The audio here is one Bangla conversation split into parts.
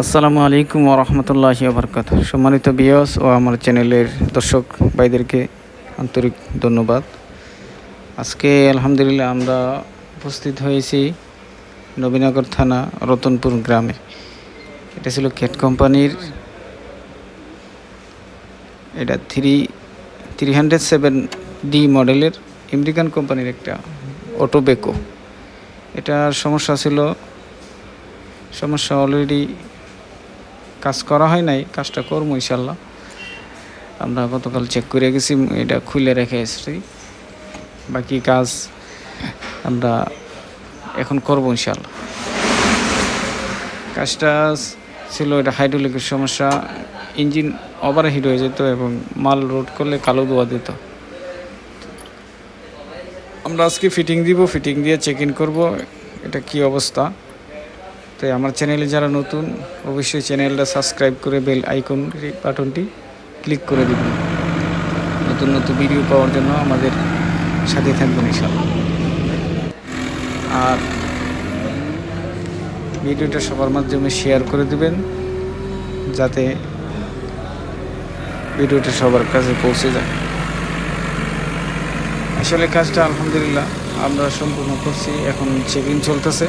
আসসালামু আলাইকুম ওরহমতুল্লাহ বরকাত সম্মানিত বিয়স ও আমার চ্যানেলের দর্শক ভাইদেরকে আন্তরিক ধন্যবাদ। আজকে আলহামদুলিল্লাহ আমরা উপস্থিত হয়েছি নবীনগর থানা রতনপুর গ্রামে। এটা ছিল ক্যাট কোম্পানির এটা three three hundred seven D মডেলের আমেরিকান কোম্পানির একটা অটো বেকো এটার সমস্যা ছিল, সমস্যা অলরেডি কাজ করা হয় নাই, কাজটা করব ইনশাল্লাহ। আমরা গতকাল চেক করে গেছি, এটা খুলে রেখে এসেছি। বাকি কাজ আমরা এখন করব ইনশাল্লাহ। কাজটা ছিল এটা হাইড্রোলিকের সমস্যা, ইঞ্জিন ওভার হিট হয়ে যেত এবং মাল রোড করলে কালো ধোয়া দিত। আমরা আজকে ফিটিং দিব ফিটিং দিয়ে চেক ইন করব, এটা কি অবস্থা? তাই আমার চ্যানেলে যারা নতুন, অবশ্যই চ্যানেলটা সাবস্ক্রাইব করে বেল আইকন বাটনটি ক্লিক করে দিবেন। নতুন নতুন ভিডিও পাওয়ার জন্য আমাদের সাথে থাকবেন ইনশাল্লাহ আর ভিডিওটা সবার মাধ্যমে শেয়ার করে দেবেন, যাতে ভিডিওটা সবার কাছে পৌঁছে যায়। আসলে কাজটা আলহামদুলিল্লাহ আমরা সম্পূর্ণ করছি, এখন চেকিং চলতেছে।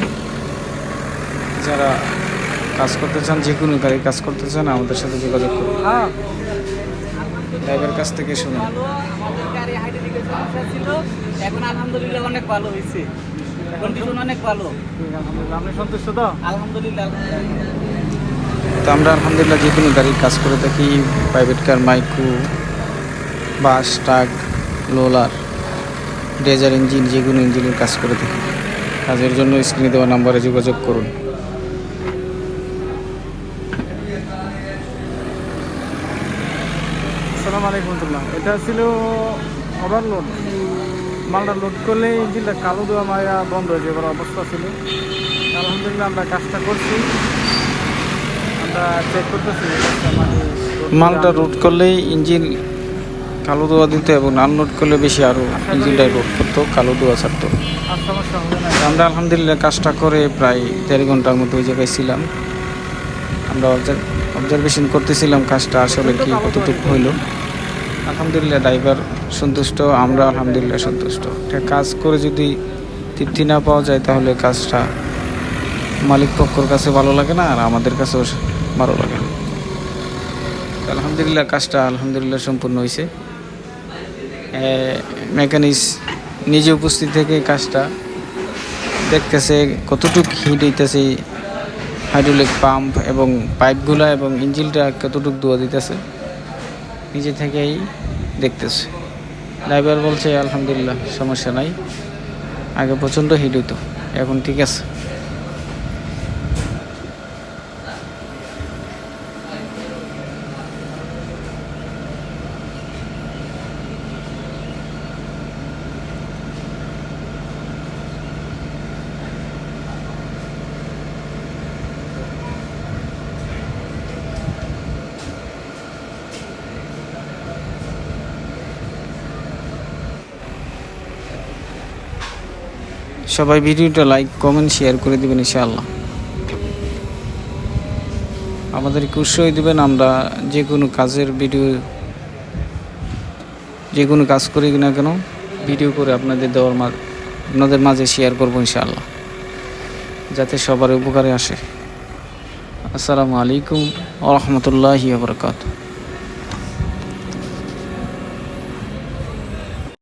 যারা কাজ করতে চান যে কোনো গাড়ি কাজ করতে চান আমাদের সাথে যোগাযোগ করুন। ড্রাইভার কাছ থেকে শুনুন। ভালো আমাদের গাড়ি হাইড্রোলিকের সমস্যা ছিল এখন আলহামদুলিল্লাহ অনেক ভালো হয়েছে। কন্ডিশন অনেক ভালো। আপনি সন্তুষ্ট তো? আলহামদুলিল্লাহ তো আমরা আলহামদুলিল্লাহ যে কোনো গাড়ির কাজ করে থাকি private car micro bus truck roller dozer engine যে কোনো ইঞ্জিনের কাজ করে থাকি। কাজের জন্য স্ক্রিনে দেওয়া নাম্বারে যোগাযোগ করুন। আসসালামু আলাইকুম রহমতুল্লাহ। এটা ছিল ওভারলোড মালটা লোড করলে ইঞ্জিনটা কালো দেওয়া মায়া বন্ধ হয়ে যাবার অবস্থা ছিল। আলহামদুলিল্লাহ আমরা কাজটা করছি। আমরা চেক করতেছি মানে মালটা রোড করলেই ইঞ্জিন কালো দোয়া দিত এবং আনলোড করলে বেশি আরও ইঞ্জিনটাই রোড করতো কালো দোয়া ছাড়তো। আমরা আলহামদুলিল্লাহ কাজটা করে প্রায় দেড় ঘণ্টার মতো ওই জায়গায় ছিলাম। আমরা অবজারভেশন করতেছিলাম কাজটা আসলে কি, কতটুকু হইল। আলহামদুলিল্লাহ ড্রাইভার সন্তুষ্ট, আমরা আলহামদুলিল্লাহ সন্তুষ্ট। একটা কাজ করে যদি তৃপ্তি না পাওয়া যায়, তাহলে কাজটা মালিক পক্ষর কাছে ভালো লাগে না, আর আমাদের কাছেও ভালো লাগে না। আলহামদুলিল্লাহ, কাজটা আলহামদুলিল্লাহ সম্পূর্ণ হয়েছে মেকানিক্স নিজে উপস্থিত থেকে কাজটা দেখতেছে, কতটুকু হিট হইতেছে হাইড্রোলিক পাম্প এবং পাইপগুলা এবং ইঞ্জিলটা কতটুকু দোয়া দিতেছে, নিজে থেকেই দেখতেছে। ড্রাইভার বলছে, আলহামদুলিল্লাহ, সমস্যা নাই। আগে প্রচণ্ড হিট হইতো, এখন ঠিক আছে। সবাই ভিডিওটা লাইক কমেন্ট শেয়ার করে দিবেন ইনশাআল্লাহ। আমাদেরকে উৎসাহ দিবেন, আমরা যে কোনো কাজের ভিডিও যে কোনো কাজ করি না কেন ভিডিও করে আপনাদের দেওয়ার আপনাদের মাঝে শেয়ার করব ইনশাআল্লাহ। যাতে সবার উপকারে আসে। আসসালামু আলাইকুম আ রহমতুল্লাহি বরকাত